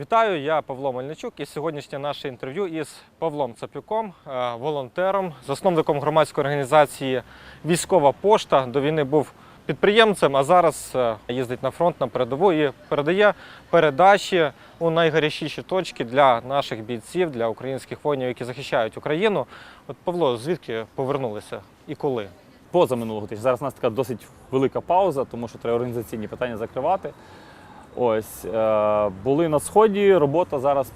Вітаю, я Павло Мельничук і сьогоднішнє наше інтерв'ю із Павлом Цапюком, е, волонтером, засновником громадської організації Військова пошта. До війни був підприємцем, а зараз е, їздить на фронт на передову і передає передачі у найгарячіші точки для наших бійців, для українських воїнів, які захищають Україну. От Павло, звідки повернулися і коли? поза минулого тижня. Зараз у нас така досить велика пауза, тому що треба організаційні питання закривати. Ось е, були на сході. Робота зараз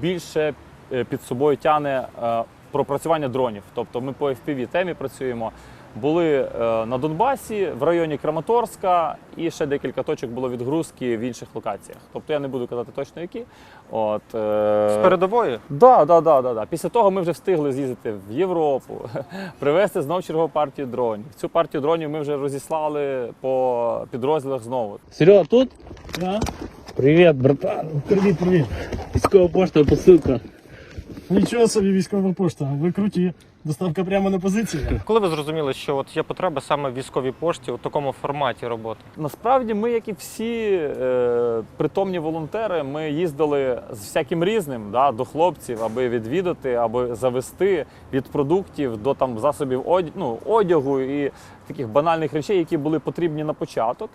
більше е, під собою тягне е, пропрацювання дронів. Тобто ми по FPV темі працюємо. Були е, на Донбасі, в районі Краматорська, і ще декілька точок було відгрузки в інших локаціях. Тобто я не буду казати точно які. От, е, З передової? Да, да, да, да, да. Після того ми вже встигли з'їздити в Європу, привезти знову чергову партію дронів. Цю партію дронів ми вже розіслали по підрозділах знову. Серега, тут? Да. Привет, братан. Привіт, привіт. Військова пошта, посилка. Нічого собі військова пошта. Ви круті. Доставка прямо на позиції. Коли ви зрозуміли, що от є потреба саме в військовій пошті у такому форматі роботи? Насправді ми, як і всі е, притомні волонтери, ми їздили з всяким різним да, до хлопців, аби відвідати, аби завести від продуктів до там засобів одягу, ну, одягу і таких банальних речей, які були потрібні на початок.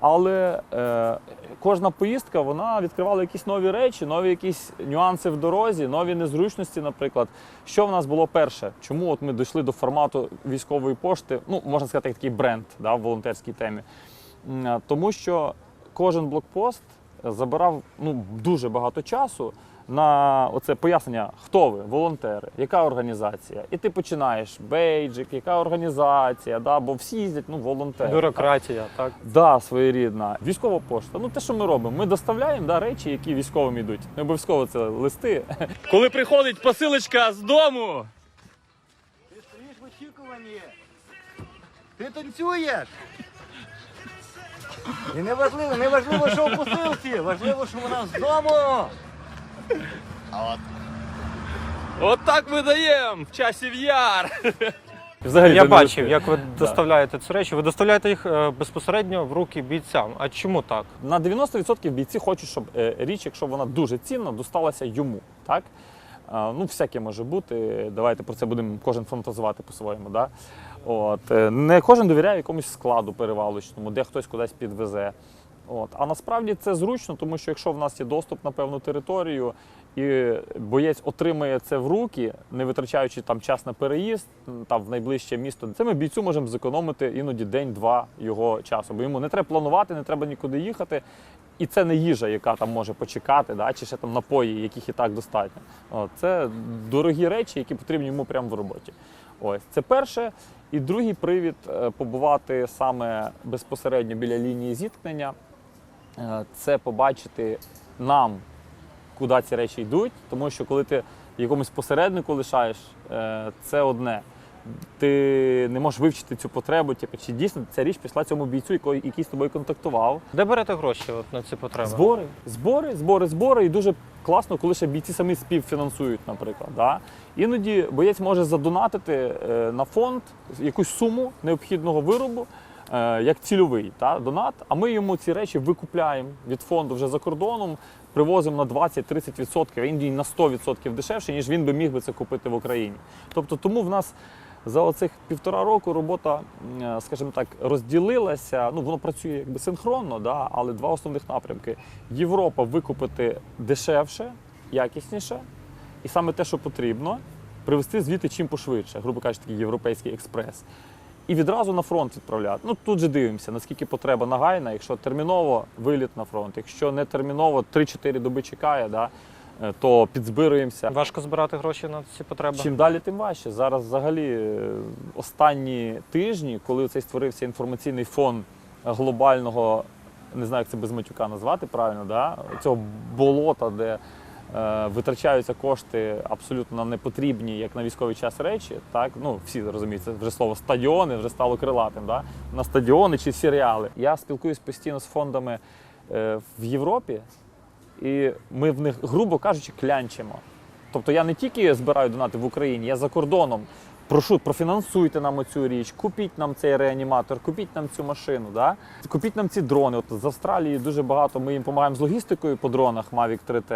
Але е, кожна поїздка вона відкривала якісь нові речі, нові якісь нюанси в дорозі, нові незручності, наприклад. Що в нас було перше? Чому от ми дійшли до формату військової пошти? Ну, можна сказати, такий бренд да, в волонтерській темі. Тому що кожен блокпост забирав ну, дуже багато часу на оце пояснення, хто ви, волонтери, яка організація. І ти починаєш бейджик, яка організація, да, бо всі їздять ну, волонтери. Бюрократія, так? Да, своєрідна. Військова пошта. Ну те, що ми робимо, ми доставляємо да, речі, які військовим йдуть. Не обов'язково це листи. Коли приходить посилочка з дому. Ти стоїш в очікуванні. Ти танцюєш. І не важливо, не важливо, що в посилці, важливо, що вона з дому. От так ми даємо в часі в яр. Взагалі, Я не бачив, як ви доставляєте ці речі. Ви доставляєте їх е, безпосередньо в руки бійцям. А чому так? На 90% бійці хочуть, щоб е, річ, якщо вона дуже цінна, досталася йому. Так? А, Ну, всяке може бути. Давайте про це будемо кожен фантазувати по-своєму. Да? От. е, Не кожен довіряє якомусь складу перевалочному, де хтось кудись підвезе. От. А насправді це зручно, тому що якщо в нас є доступ на певну територію, і боєць отримає це в руки, не витрачаючи там час на переїзд там в найближче місто, це ми бійцю можемо зекономити іноді день-два його часу. Бо йому не треба планувати, не треба нікуди їхати. І це не їжа, яка там може почекати, да, чи ще там напої, яких і так достатньо. От, це дорогі речі, які потрібні йому прямо в роботі. Ось це перше. І другий привід е, побувати саме безпосередньо біля лінії зіткнення це побачити нам, куди ці речі йдуть, тому що коли ти якомусь посереднику лишаєш, е, це одне. Ти не можеш вивчити цю потребу, типу, чи дійсно ця річ пішла цьому бійцю, який, який з тобою контактував. Де берете гроші от на ці потреби? Збори, збори, збори, збори. І дуже класно, коли ще бійці самі співфінансують, наприклад. Да? Іноді боєць може задонатити е, на фонд якусь суму необхідного виробу. Е, Як цільовий та, донат, а ми йому ці речі викупляємо від фонду вже за кордоном, привозимо на 20-30%, а іноді на 100% дешевше, ніж він би міг би це купити в Україні. Тобто тому в нас за оцих півтора року робота, е, скажімо так, розділилася. Ну, воно працює якби синхронно, да, але два основних напрямки: Європа викупити дешевше, якісніше, і саме те, що потрібно, привезти звідти чим пошвидше, грубо кажучи, такий європейський експрес. І відразу на фронт відправляти. Ну тут же дивимося, наскільки потреба нагайна. Якщо терміново виліт на фронт, якщо не терміново 3-4 доби чекає, да, е, то підзбируємося. Важко збирати гроші на ці потреби. Чим далі, тим важче. Зараз взагалі е, останні тижні, коли цей створився інформаційний фон глобального, не знаю, як це без матюка назвати правильно, да? цього болота, де витрачаються кошти абсолютно непотрібні, як на військовий час речі. Так? Ну, всі розуміють, це вже слово стадіони вже стало крилатим. Да? На стадіони чи серіали. Я спілкуюсь постійно з фондами е, в Європі, і ми в них, грубо кажучи, клянчимо. Тобто я не тільки збираю донати в Україні, я за кордоном прошу, профінансуйте нам оцю річ, купіть нам цей реаніматор, купіть нам цю машину, да? купіть нам ці дрони. От з Австралії дуже багато ми їм допомагаємо з логістикою по дронах Mavic 3T,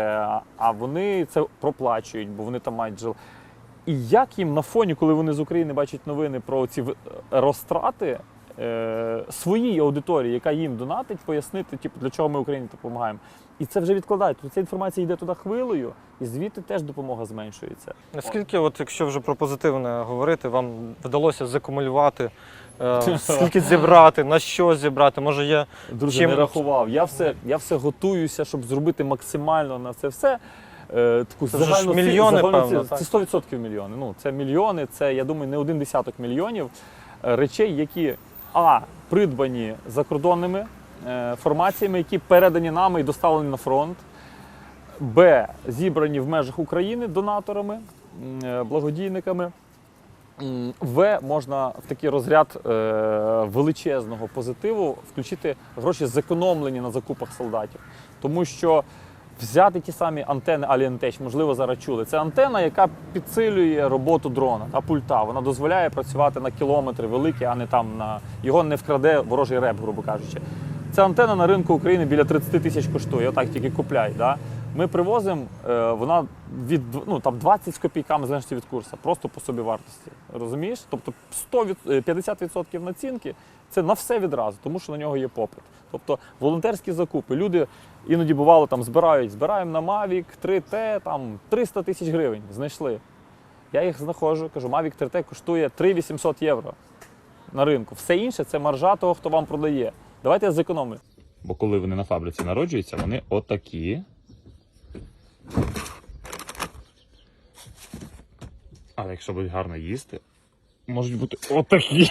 а- вони це проплачують, бо вони там мають жил. І як їм на фоні, коли вони з України бачать новини про ці розтрати е, своїй аудиторії, яка їм донатить, пояснити, типу, для чого ми Україні допомагаємо. І це вже відкладають. Тобто ця інформація йде туди хвилею, і звідти теж допомога зменшується. Наскільки, от, якщо вже про позитивне говорити, вам вдалося закумулювати, е, скільки зібрати, на що зібрати? Може є Друже, Чим- не рахував. Я все, я все готуюся, щоб зробити максимально на це все. Е, таку Це вже ж ці- мільйони, загальну певно, ці- Це 100% мільйони. Ну, це мільйони, це, я думаю, не один десяток мільйонів е, речей, які А. Придбані закордонними формаціями, які передані нами і доставлені на фронт. Б. Зібрані в межах України донаторами, е, благодійниками. В можна в такий розряд е, величезного позитиву включити гроші зекономлені на закупах солдатів. Тому що взяти ті самі антени Alientech, можливо, зараз чули. Це антена, яка підсилює роботу дрона та пульта. Вона дозволяє працювати на кілометри великі, а не там на його не вкраде ворожий реп, грубо кажучи. Ця антена на ринку України біля 30 тисяч коштує. Отак тільки купляй. Да? Ми привозимо, е, вона від ну, там 20 з копійками залежно від курсу, просто по собі вартості. Розумієш? Тобто 100 від, е, 50% націнки це на все відразу, тому що на нього є попит. Тобто волонтерські закупи. Люди іноді бувало там збирають, збираємо на Mavic 3T там 300 тисяч гривень. Знайшли. Я їх знаходжу, кажу, Mavic 3T коштує 3800 євро на ринку. Все інше це маржа того, хто вам продає. Давайте я зекономлю. Бо коли вони на фабриці народжуються, вони отакі. Але якщо будуть гарно їсти, можуть бути отакі.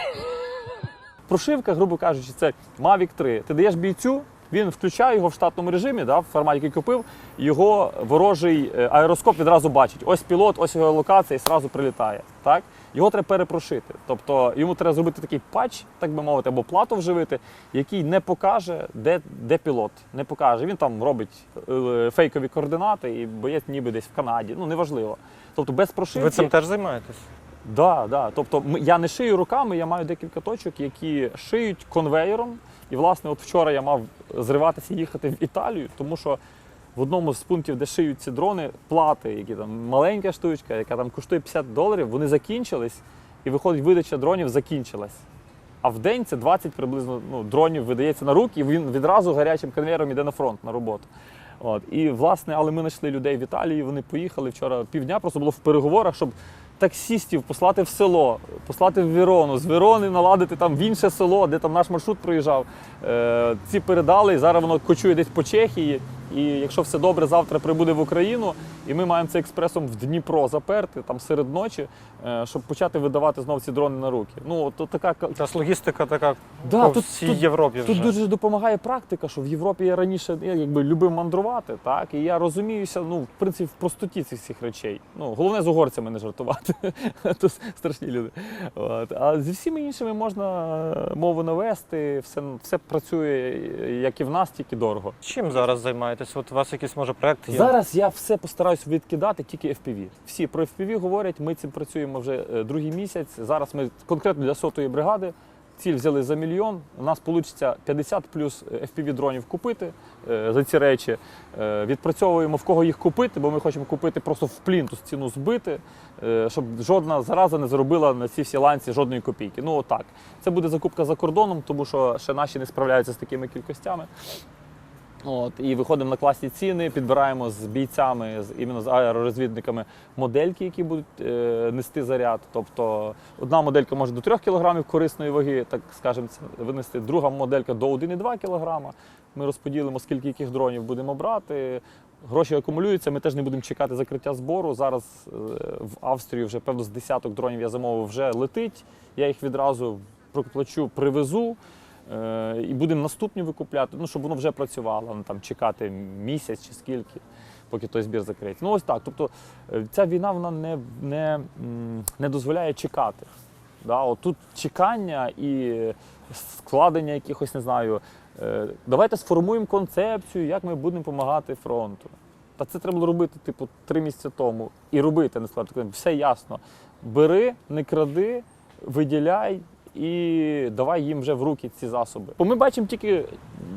Прошивка, грубо кажучи, це Mavic 3. Ти даєш бійцю, він включає його в штатному режимі, да, в форматі, який купив, його ворожий е, аероскоп відразу бачить. Ось пілот, ось його локація і одразу прилітає. Так? Його треба перепрошити. Тобто йому треба зробити такий патч, так би мовити, або плату вживити, який не покаже, де, де пілот. Не покаже. Він там робить е, фейкові координати і боєць ніби десь в Канаді. Ну, неважливо. Тобто без прошивки. ви цим теж займаєтесь? Да, да. Тобто я не шию руками, я маю декілька точок, які шиють конвеєром. І, власне, от вчора я мав зриватися і їхати в Італію, тому що в одному з пунктів, де шиють ці дрони, плати, які там маленька штучка, яка там коштує 50 доларів, вони закінчились, і виходить, видача дронів закінчилась. А в день це 20 приблизно ну, дронів видається на руки, і він відразу гарячим конвейером йде на фронт на роботу. От. І власне, але ми знайшли людей в Італії, вони поїхали вчора півдня, просто було в переговорах, щоб таксістів послати в село, послати в Вірону, з Вірони наладити там в інше село, де там наш маршрут проїжджав. Е, ці передали, і зараз воно кочує десь по Чехії. І якщо все добре, завтра прибуде в Україну, і ми маємо це експресом в Дніпро заперти там серед ночі, е, щоб почати видавати знову ці дрони на руки. Ну, от така Та ж логістика така Да, по тут- всій тут- Європі вже. Тут дуже допомагає практика, що в Європі я раніше я, якби любив мандрувати, так і я розуміюся, ну в принципі, в простоті цих всіх речей. Ну головне з угорцями не жартувати. То страшні люди. От. А зі всіма іншими можна е, мову навести, все, все працює е, як і в нас, тільки дорого. Чим зараз займаєтесь? От у вас якийсь може проект є? Зараз я все постараюсь відкидати тільки FPV. Всі про FPV говорять, ми цим працюємо вже е, другий місяць. Зараз ми конкретно для сотої бригади. Ціль взяли за мільйон. У нас вийде 50 плюс FPV дронів купити е, за ці речі. Е, відпрацьовуємо в кого їх купити, бо ми хочемо купити просто в плінтус ціну збити, е, щоб жодна зараза не заробила на ці всі ланці жодної копійки. Ну отак. Це буде закупка за кордоном, тому що ще наші не справляються з такими кількостями. От, і виходимо на класні ціни, підбираємо з бійцями, з іменно з аеророзвідниками модельки, які будуть е, нести заряд. Тобто одна моделька може до 3 кг корисної ваги, так скажемо, це винести, друга моделька до 1,2 кг. Ми розподілимо, скільки яких дронів будемо брати. Гроші акумулюються, ми теж не будемо чекати закриття збору. Зараз е, в Австрію вже певно з десяток дронів я замовив вже летить. Я їх відразу проплачу, привезу. Е, і будемо наступні викупляти, ну, щоб воно вже працювало, ну, там, чекати місяць чи скільки, поки той збір закриється. Ну ось так. Тобто е, ця війна вона не, не, не дозволяє чекати. Да? От тут чекання і складення якихось, не знаю. е, Давайте сформуємо концепцію, як ми будемо допомагати фронту. Та це треба було робити, типу, три місяці тому. І робити, не сказати, все ясно. Бери, не кради, виділяй і давай їм вже в руки ці засоби. Бо ми бачимо тільки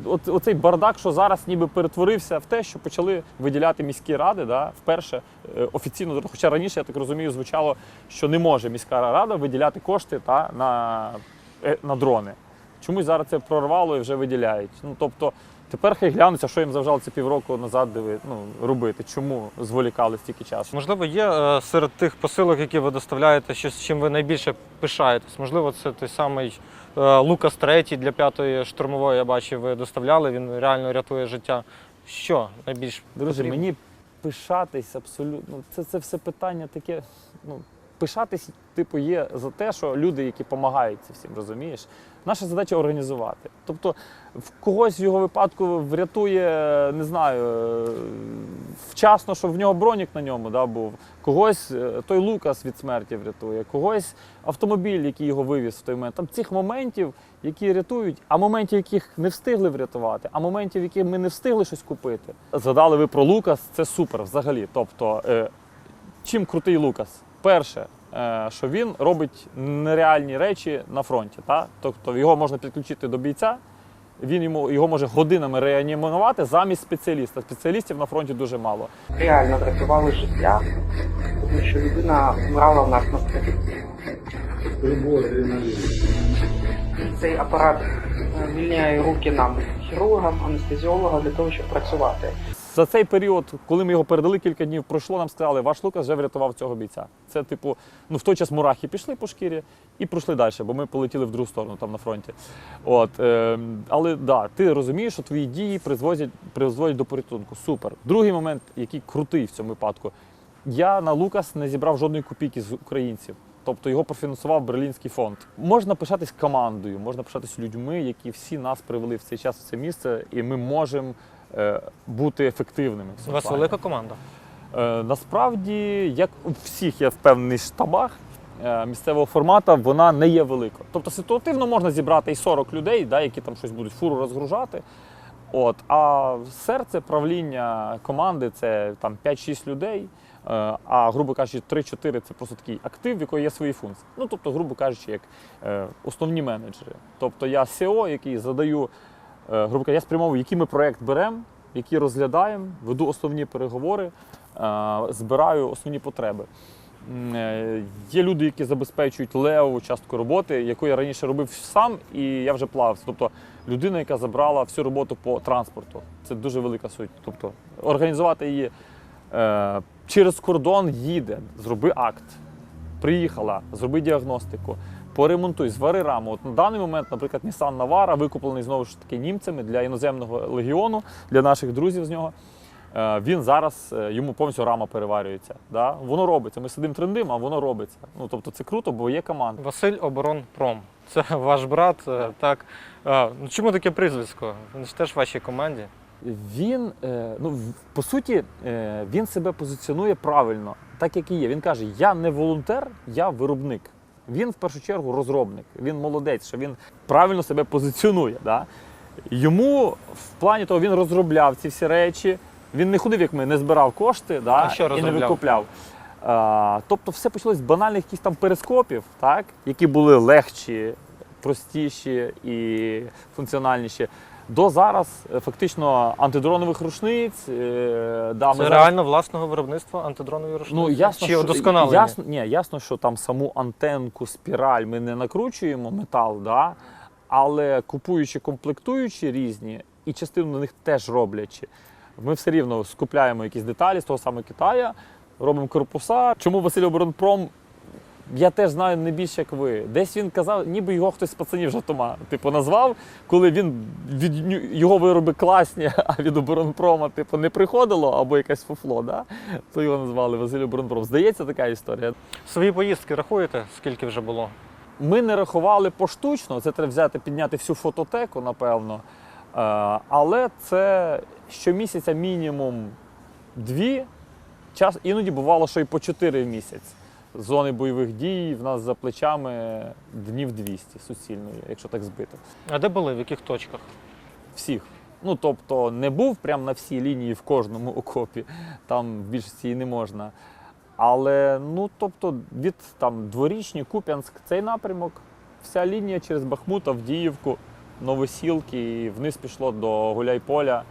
от, оцей бардак, що зараз ніби перетворився в те, що почали виділяти міські ради, да, вперше е, офіційно, хоча раніше, я так розумію, звучало, що не може міська рада виділяти кошти та, на, е, на дрони. Чомусь зараз це прорвало і вже виділяють. Ну тобто тепер хай глянуться, що їм завжало це півроку назад диви, ну, робити. Чому зволікали стільки часу? Можливо, є е, серед тих посилок, які ви доставляєте, щось, чим ви найбільше пишаєтесь. Можливо, це той самий е, Лукас третій для п'ятої штурмової, я бачив, ви доставляли, він реально рятує життя. Що найбільш Друзі, потрібно? мені пишатись абсолютно. Це, це все питання таке. Ну, пишатись, типу, є за те, що люди, які допомагають це всім, розумієш? Наша задача організувати. Тобто, в когось в його випадку врятує, не знаю, вчасно, щоб в нього бронік на ньому да, був. Когось е, той Лукас від смерті врятує, когось автомобіль, який його вивіз в той момент. Там цих моментів, які рятують, а моментів, яких не встигли врятувати, а моментів, яких ми не встигли щось купити. Згадали ви про Лукас, це супер взагалі. Тобто, е, чим крутий Лукас? Перше, е, що він робить нереальні речі на фронті. Та? Тобто його можна підключити до бійця, він йому, його може годинами реанімувати замість спеціаліста. Спеціалістів на фронті дуже мало. реально врятували життя, тому що людина вмирала в нас на стрілі. Цей апарат е, звільняє руки нам, хірургам, анестезіологам, для того, щоб працювати. За цей період, коли ми його передали кілька днів, пройшло, нам сказали, ваш Лукас вже врятував цього бійця. Це, типу, ну в той час мурахи пішли по шкірі і пройшли далі, бо ми полетіли в другу сторону там на фронті. От, е, але да, ти розумієш, що твої дії призводять, призводять до порятунку. Супер. Другий момент, який крутий в цьому випадку. Я на Лукас не зібрав жодної копійки з українців. Тобто його профінансував Берлінський фонд. Можна пишатись командою, можна пишатись людьми, які всі нас привели в цей час в це місце, і ми можемо бути ефективними. У вас плані. велика команда. Е, насправді, як у всіх є в певних штабах е, місцевого формату, вона не є велика. Тобто ситуативно можна зібрати і 40 людей, да, які там щось будуть фуру розгружати. От, а серце правління команди це там 5-6 людей. е, А грубо кажучи, 3-4 це просто такий актив, в якого є свої функції. Ну тобто, грубо кажучи, як е, основні менеджери. Тобто я SEO, який задаю, е, грубо кажучи, я спрямовую, який ми проект беремо, який розглядаємо, веду основні переговори, е, збираю основні потреби. Е, Є люди, які забезпечують левову частку роботи, яку я раніше робив сам, і я вже плавався. Тобто людина, яка забрала всю роботу по транспорту. Це дуже велика суть. Тобто організувати її е, через кордон їде, зроби акт. Приїхала, зроби діагностику, поремонтуй, звари раму. От на даний момент, наприклад, Nissan Navara, викуплений знову ж таки німцями для іноземного легіону, для наших друзів з нього. Е, Він зараз е, йому повністю рама переварюється. Да? Воно робиться. Ми сидимо трендимо, а воно робиться. Ну тобто це круто, бо є команда. Василь Оборонпром. Це ваш брат. е, Так. А, ну, чому таке прізвисько? Він ж теж в вашій команді. Він, ну, по суті, він себе позиціонує правильно, так як і є. Він каже: я не волонтер, я виробник. Він в першу чергу розробник. Він молодець, що він правильно себе позиціонує. Да? Йому в плані того він розробляв ці всі речі. Він не ходив, як ми, не збирав кошти да, що і не розробляв? викупляв. А, тобто все почалось з банальних якихось там перископів, так, які були легші, простіші і функціональніші. До зараз е, фактично антидронових рушниць. е, Да, ми Це зараз- реально власного виробництва антидронової рушниці? Ну, ясно, Чи що, ясно, ні, ясно, що там саму антенку, спіраль ми не накручуємо метал, да? але купуючи комплектуючі різні і частину на них теж роблячи, ми все рівно скупляємо якісь деталі з того самого Китая, робимо корпуса. Чому Василь Оборонпром? Я теж знаю не більше, як ви. Десь він казав, ніби його хтось з пацанів жартома типу, назвав, коли він від його вироби класні, а від оборонпрома типу, не приходило, або якесь фуфло, да? то його назвали Василь Оборонпром. Здається, така історія. Свої поїздки рахуєте, скільки вже було? Ми не рахували поштучно, це треба взяти, підняти всю фототеку, напевно. Е, Але це щомісяця мінімум дві. Час іноді бувало, що і по чотири в місяць. Зони бойових дій в нас за плечами днів 200 суцільної, якщо так збити. А де були? В яких точках? Всіх. Ну, тобто не був прямо на всій лінії в кожному окопі, там в більшості і не можна. Але ну, тобто, від там дворічні, Куп'янськ, цей напрямок, вся лінія через Бахмут, Авдіївку, Новосілки і вниз пішло до Гуляйполя,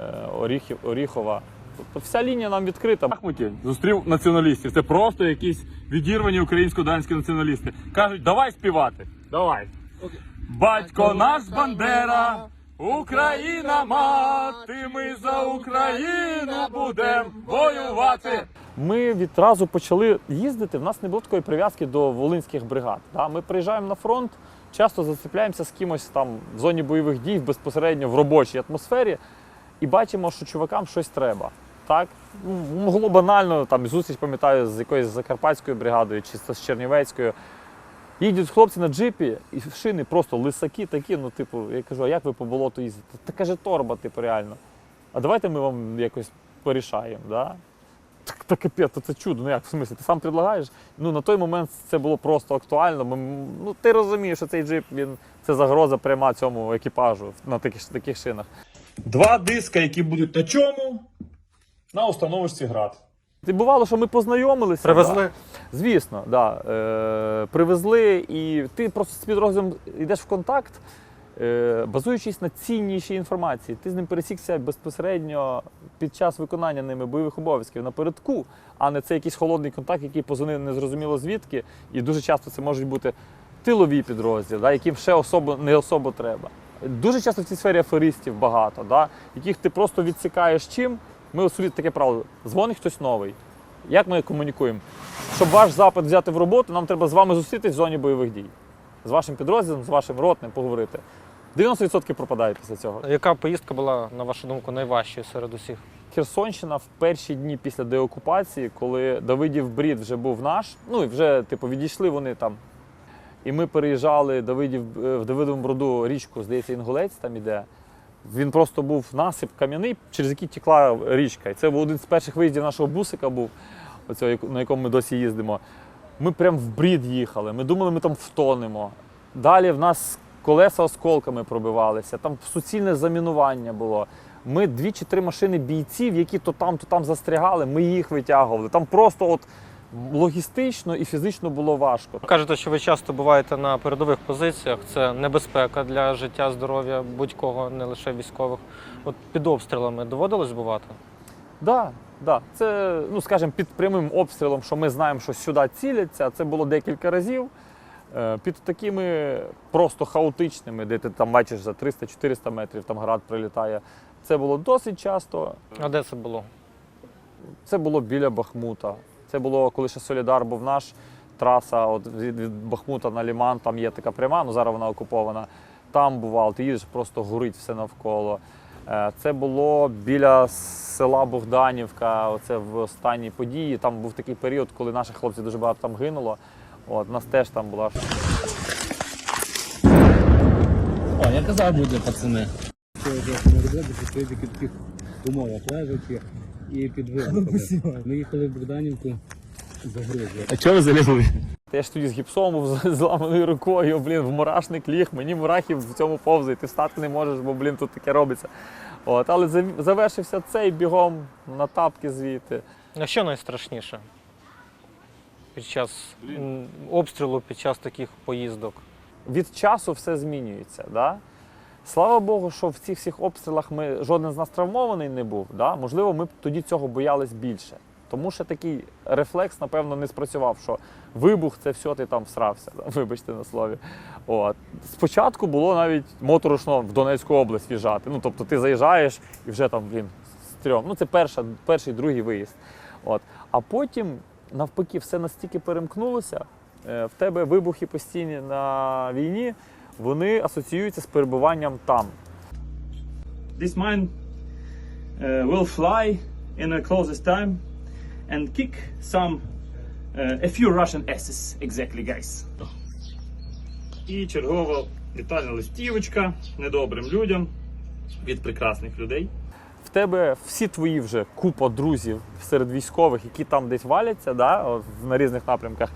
е, Оріхів, Оріхова. Тобто вся лінія нам відкрита. В Бахмуті зустрів націоналістів. Це просто якісь відірвані українсько-данські націоналісти. Кажуть, давай співати. Давай. Батько наш Бандера, Україна мати, ми за Україну будемо воювати. Ми відразу почали їздити. В нас не було такої прив'язки до волинських бригад. Да? Ми приїжджаємо на фронт, часто зацепляємося з кимось там в зоні бойових дій безпосередньо в робочій атмосфері і бачимо, що чувакам щось треба. Так? Ну, Могло банально, там зустріч пам'ятаю з якоюсь закарпатською бригадою чи з Чернівецькою. Їдуть хлопці на джипі, і шини просто лисаки такі. Ну, типу, я кажу, а як ви по болоту їздите? Та каже, торба, типу, реально. А давайте ми вам якось порішаємо. Да? Так, та капець, це чудо. Ну як в смислі? Ти сам предлагаєш? Ну на той момент це було просто актуально. Ми, ну ти розумієш, що цей джип він це загроза пряма цьому екіпажу на таких, таких шинах. Два диска, які будуть на чому? На установочці град. І бувало, що ми познайомилися. Привезли. Да. Звісно, да. Е, привезли, і ти просто з підрозділом йдеш в контакт, е, базуючись на ціннішій інформації. Ти з ним пересікся безпосередньо під час виконання ними бойових обов'язків напередку, а не це якийсь холодний контакт, який позвонив незрозуміло звідки. І дуже часто це можуть бути тилові підрозділи, да, яким ще особо не особо треба. Дуже часто в цій сфері аферистів багато, да, яких ти просто відсікаєш чим. Ми у собі таке правило, дзвонить хтось новий. Як ми комунікуємо? Щоб ваш запит взяти в роботу, нам треба з вами зустрітись в зоні бойових дій. З вашим підрозділом, з вашим ротним поговорити. 90% пропадає після цього. Яка поїздка була, на вашу думку, найважчою серед усіх? Херсонщина в перші дні після деокупації, коли Давидів брід вже був наш, ну і вже типу відійшли вони там. І ми переїжджали Давидів, е, в Давидовому броду річку, здається, Інгулець там іде. Він просто був насип кам'яний, через який текла річка. І це був один з перших виїздів нашого бусика був, оцього, на якому ми досі їздимо. Ми прям в брід їхали. Ми думали, ми там втонемо. Далі в нас колеса осколками пробивалися, там суцільне замінування було. Ми дві чи три машини бійців, які то там, то там застрягали, ми їх витягували. Там просто от логістично і фізично було важко. Кажете, що ви часто буваєте на передових позиціях. Це небезпека для життя, здоров'я будь-кого, не лише військових. От під обстрілами доводилось бувати? Да, да. Це, ну скажімо, під прямим обстрілом, що ми знаємо, що сюди ціляться. Це було декілька разів. Е, Під такими просто хаотичними, де ти там бачиш за 300-400 метрів, там град прилітає. Це було досить часто. А де це було? Це було біля Бахмута. Це було, коли ще Солідар був наш. Траса от від, від Бахмута на Ліман, там є така пряма, ну зараз вона окупована. Там бував, ти їдеш, просто горить все навколо. Е, Це було біля села Богданівка, оце в останній події. Там був такий період, коли наших хлопців дуже багато там гинуло. От, нас теж там була О, я казав буде, пацани. Робити, що таких умовах лежачи і під вибухами. Ми їхали в Богданівку за Грузію. А чого ви залізли? Я ж тоді з гіпсом був з зламаною рукою, блін, в мурашник ліг, мені мурахів в цьому повзає, ти встати не можеш, бо блін, тут таке робиться. От, але завершився цей бігом на тапки звідти. А що найстрашніше під час м, обстрілу, під час таких поїздок? Від часу все змінюється. Да? Слава Богу, що в цих всіх обстрілах ми жоден з нас травмований не був. Да? Можливо, ми б тоді цього боялись більше. Тому що такий рефлекс, напевно, не спрацював, що вибух це все, ти там всрався. Вибачте на слові. От. Спочатку було навіть моторошно в Донецьку область в'їжджати. Ну, тобто ти заїжджаєш і вже там, блін, стрьом. Ну, це перша, перший, другий виїзд. От. А потім, навпаки, все настільки перемкнулося, е, в тебе вибухи постійні на війні, вони асоціюються з перебуванням там. this mine uh, will fly in the closest time and kick some uh, a few Russian asses exactly guys. І чергова вітальна листівочка недобрим людям від прекрасних людей. В тебе всі твої вже купа друзів серед військових, які там десь валяться, да, на різних напрямках,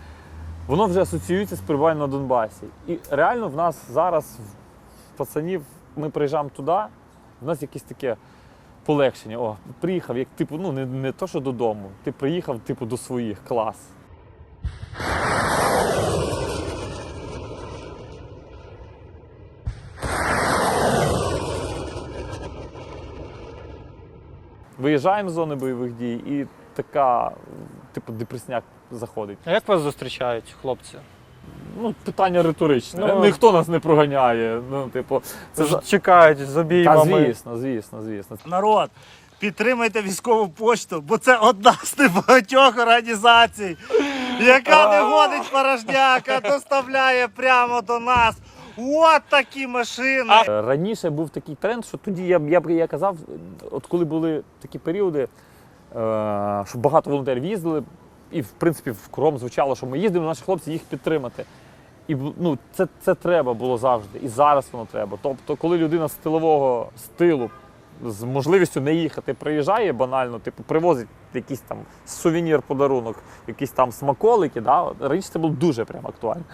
воно вже асоціюється з перебуванням на Донбасі. І реально в нас зараз пацанів ми приїжджаємо туди, У нас якесь таке полегшення. О, приїхав, як типу, ну не, не то, що додому. Ти приїхав, типу, до своїх клас. Виїжджаємо з зони бойових дій і така, типу, депресняк заходить. А як вас зустрічають хлопці? Ну, питання риторичне. Ну, Ніхто нас не проганяє. Ну, типу, це ж чекають з Та звісно, звісно, звісно. Народ, підтримайте військову почту, бо це одна з небагатьох організацій, яка не гонить порожняка, доставляє прямо до нас. От такі машини. Раніше був такий тренд, що тоді я, б- я, я казав, от коли були такі періоди, е, що багато волонтерів їздили, і в принципі в кром звучало, що ми їздимо, наші хлопці їх підтримати. І ну, це, це треба було завжди. І зараз воно треба. Тобто, коли людина з тилового стилу з можливістю не їхати, приїжджає банально, типу, привозить якийсь там сувенір, подарунок, якісь там смаколики. Да? Раніше це було дуже прям актуально.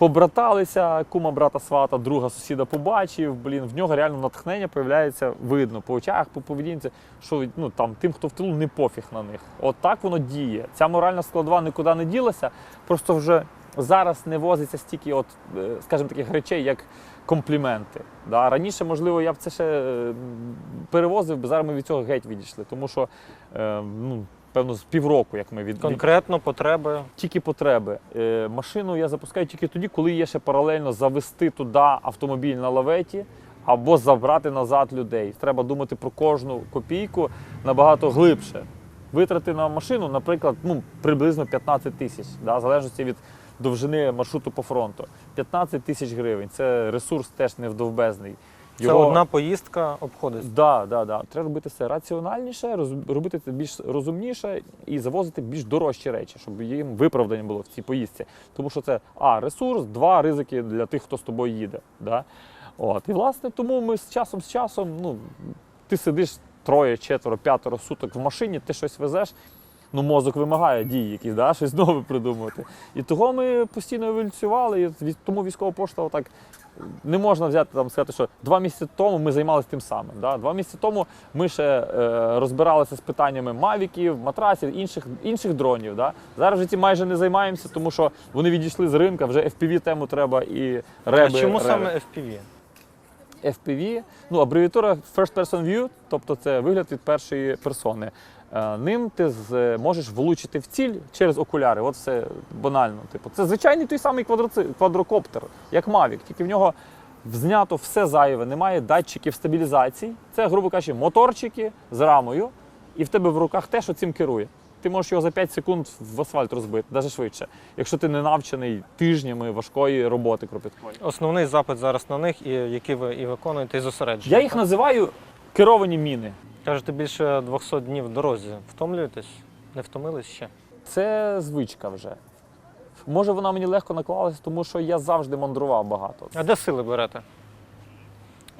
Побраталися, кума брата свата, друга сусіда побачив. Блін, в нього реально натхнення появляється видно по очах, по поведінці, що ну там тим, хто в тилу, не пофіг на них. От так воно діє. Ця моральна складова нікуди не ділася. Просто вже зараз не возиться стільки, от, е, скажімо, таких речей, як компліменти. Да? Раніше, можливо, я б це ще е, перевозив, бо зараз ми від цього геть відійшли. Тому що е, ну, певно з півроку, як ми від Конкретно потреби. тільки потреби. Е, машину я запускаю тільки тоді, коли є ще паралельно завести туди автомобіль на лаветі або забрати назад людей. Треба думати про кожну копійку набагато глибше. Витрати на машину, наприклад, ну, приблизно 15 тисяч, да, в залежності від довжини маршруту по фронту. 15 тисяч гривень. Це ресурс теж невдовбезний. Це одна поїздка обходиться. Да, да, да. Треба робити все раціональніше, роз- робити це більш розумніше і завозити більш дорожчі речі, щоб їм виправдання було в цій поїздці. Тому що це а, ресурс, два ризики для тих, хто з тобою їде. Да? От. І власне тому ми з часом з часом, ну, ти сидиш троє, четверо, п'ятеро суток в машині, ти щось везеш. Ну, мозок вимагає дії якісь, да? щось нове придумувати. І того ми постійно еволюціювали, і тому військова пошта отак не можна взяти там сказати, що два місяці тому ми займалися тим самим. Да? Два місяці тому ми ще е, розбиралися з питаннями мавіків, матрасів, інших, інших дронів. Да? Зараз вже ці майже не займаємося, тому що вони відійшли з ринка, вже FPV тему треба і реби. а чому реби. саме FPV? FPV, ну абревіатура First Person View, тобто це вигляд від першої персони. Е, Ним ти з- можеш влучити в ціль через окуляри. От все банально. Типу, це звичайний той самий квадрокоптер, як Mavic, тільки в нього знято все зайве, немає датчиків стабілізації. Це, грубо кажучи, моторчики з рамою, і в тебе в руках те, що цим керує. Ти можеш його за 5 секунд в асфальт розбити, навіть швидше, якщо ти не навчений тижнями важкої роботи кропіткої. Основний запит зараз на них, і які ви і виконуєте, і зосереджуєте. Я їх називаю керовані міни. Кажете, більше 200 днів в дорозі. Втомлюєтесь? Не втомились ще? Це звичка вже. Може, вона мені легко наклалася, тому що я завжди мандрував багато. А де сили берете?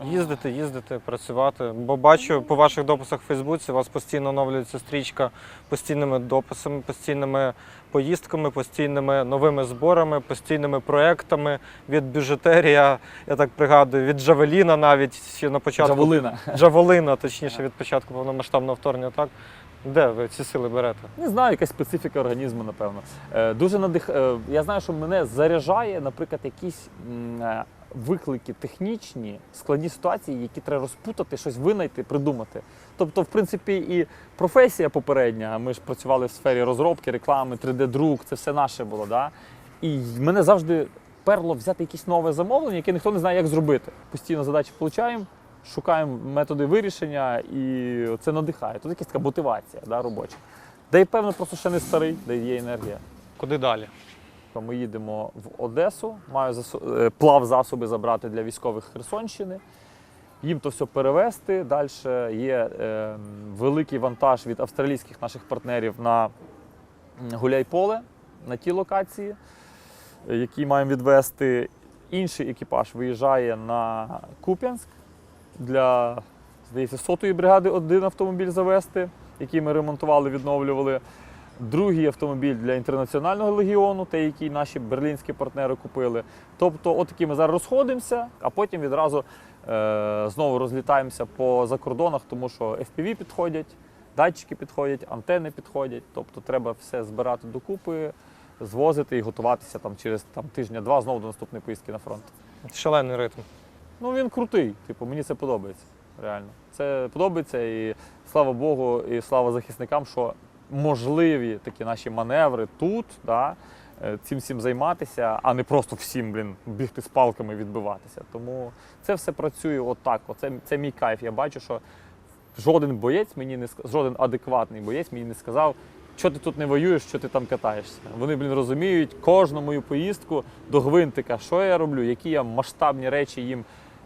Їздити, їздити, працювати. Бо бачу по ваших дописах в Фейсбуці, у вас постійно оновлюється стрічка постійними дописами, постійними поїздками, постійними новими зборами, постійними проектами від бюджетерія, я так пригадую, від Джавеліна навіть ще на початку. Джавелина. Джавелина, точніше, від початку повномасштабного вторгнення, так? Де ви ці сили берете? Не знаю, якась специфіка організму, напевно. Е, дуже надих... е, Я знаю, що мене заряджає, наприклад, якісь м, е, виклики технічні, складні ситуації, які треба розпутати, щось винайти, придумати. Тобто, в принципі, і професія попередня, ми ж працювали в сфері розробки, реклами, 3D-друк, це все наше було. Да? І мене завжди перло взяти якесь нове замовлення, яке ніхто не знає, як зробити. Постійно задачі получаємо, шукаємо методи вирішення, і це надихає. Тут якась така мотивація да, робоча. Де й певно, просто ще не старий, де є енергія. Куди далі? Ми їдемо в Одесу, маю е, плав засоби забрати для військових Херсонщини. Їм то все перевезти. Далі є е, великий вантаж від австралійських наших партнерів на Гуляйполе, на ті локації, е, які маємо відвезти. Інший екіпаж виїжджає на Куп'янськ для, здається, сотої бригади один автомобіль завести, який ми ремонтували, відновлювали. Другий автомобіль для інтернаціонального легіону, той, який наші берлінські партнери купили. Тобто, от такі ми зараз розходимося, а потім відразу Е, знову розлітаємося по закордонах, тому що FPV підходять, датчики підходять, антени підходять. Тобто треба все збирати докупи, звозити і готуватися там через там, тижня-два знову до наступної поїздки на фронт. Шалений ритм. Ну він крутий. Типу, мені це подобається. Реально. Це подобається і слава Богу, і слава захисникам, що можливі такі наші маневри тут, да, е, цим всім займатися, а не просто всім, блін, бігти з палками відбиватися. Тому це все працює отак. Оце це мій кайф. Я бачу, що жоден боєць мені не жоден адекватний боєць мені не сказав. Що ти тут не воюєш, що ти там катаєшся? Вони, блін, розуміють кожну мою поїздку до гвинтика, що я роблю, які я масштабні речі їм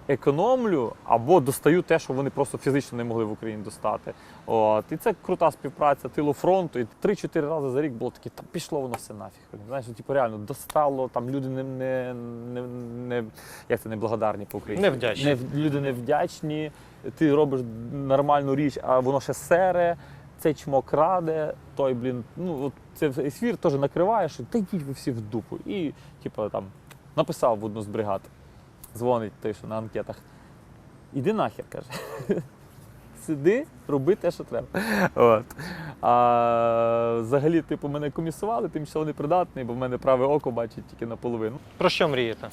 економлю або достаю те, що вони просто фізично не могли в Україні достати. От. І це крута співпраця тилу фронту. І 3-4 рази за рік було таке, та пішло воно все нафіг. Знаєш, ну, типу, реально достало, там люди не, не, не, не як це неблагодарні по українськи Невдячні. Не, люди невдячні, ти робиш нормальну річ, а воно ще сере. Цей чмок краде, той, блін, ну от це ефір теж накриває, що та йдіть ви всі в дупу. І, типу, там написав в одну з бригад, дзвонить той, що на анкетах. Іди нахер, каже. Сиди, роби те, що треба. От. А взагалі, типу, мене комісували, тимчасово непридатний, бо в мене праве око бачить тільки наполовину. Про що мрієте?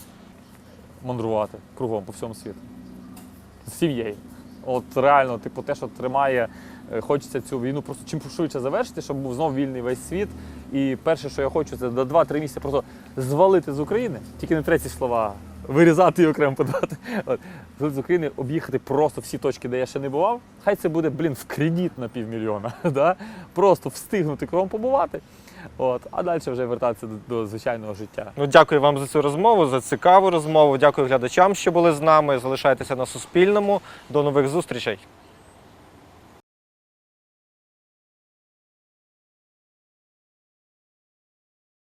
Мандрувати кругом по всьому світу. З сім'єю. От реально, типу, те, що тримає, е, хочеться цю війну просто чим швидше завершити, щоб був знов вільний весь світ. І перше, що я хочу, це до 2-3 місяці просто звалити з України, тільки не треті слова вирізати і окремо подати. От. З України, об'їхати просто всі точки, де я ще не бував. Хай це буде, блін, в кредит на півмільйона. Да? Просто встигнути кругом побувати. От. А далі вже вертатися до, до звичайного життя. Ну, дякую вам за цю розмову, за цікаву розмову. Дякую глядачам, що були з нами. Залишайтеся на Суспільному. До нових зустрічей.